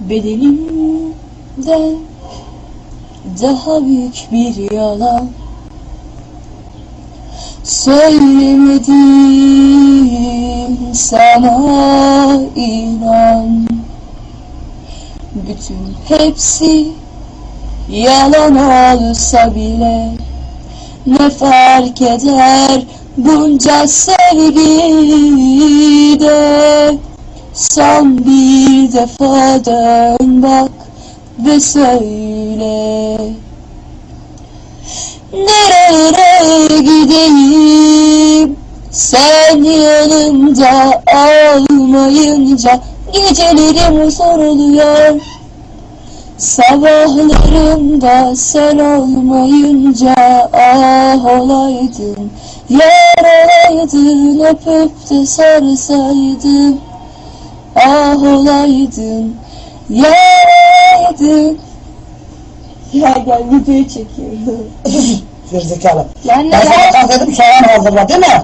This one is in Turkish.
bedenimden daha büyük bir yalan Söylemedim sana inan. Bütün hepsi yalan olsa bile Ne fark eder bunca sevgide Son bir defa dön bak ve söyle. Nereye gideyim? Sen yanımda olmayınca Gecelerim soruluyor. Sabahlarımda sen olmayınca ah olaydın Yar olaydın öpüp de sarsaydın Ah olaydın Yar olaydın Ya gel videoyu çekiyorum Gerizekalı. Yani Ben sana dedim soğan hazırla değil mi?